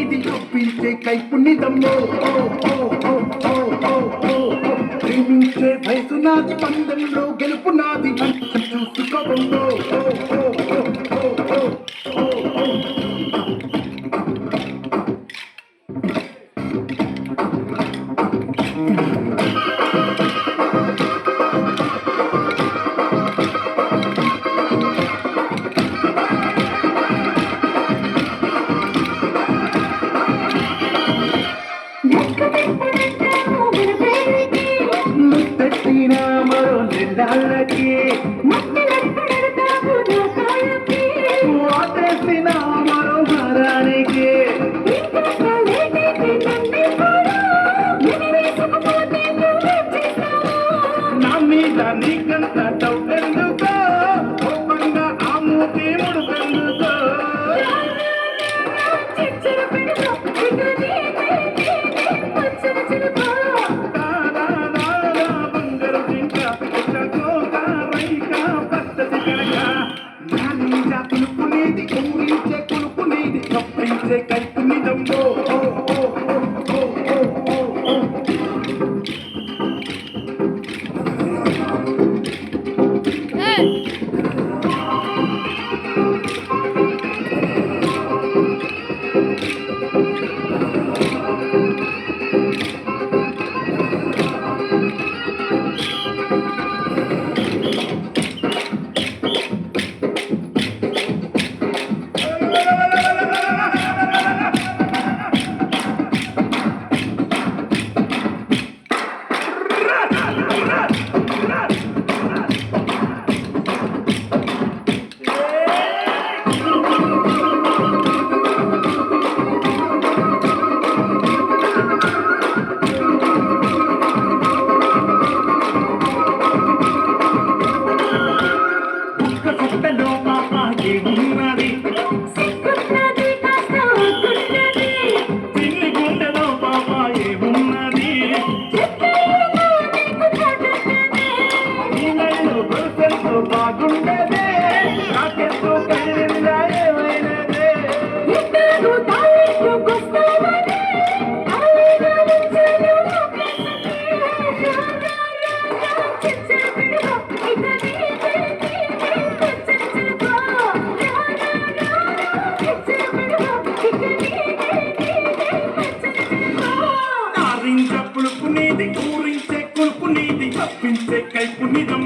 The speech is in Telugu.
ఇది చూపించే కైపుణ్యదమ్మో ప్రేమించే వయసు నాది పందంలో గెలుపు నాది. చూసుకోవమ్మో కళ్ళకి ఓటేసిన మరోమరానికి నమ్మిట నీకంత డౌట్ కంపించే కల్పితం తప్పించే కై పుణ్యం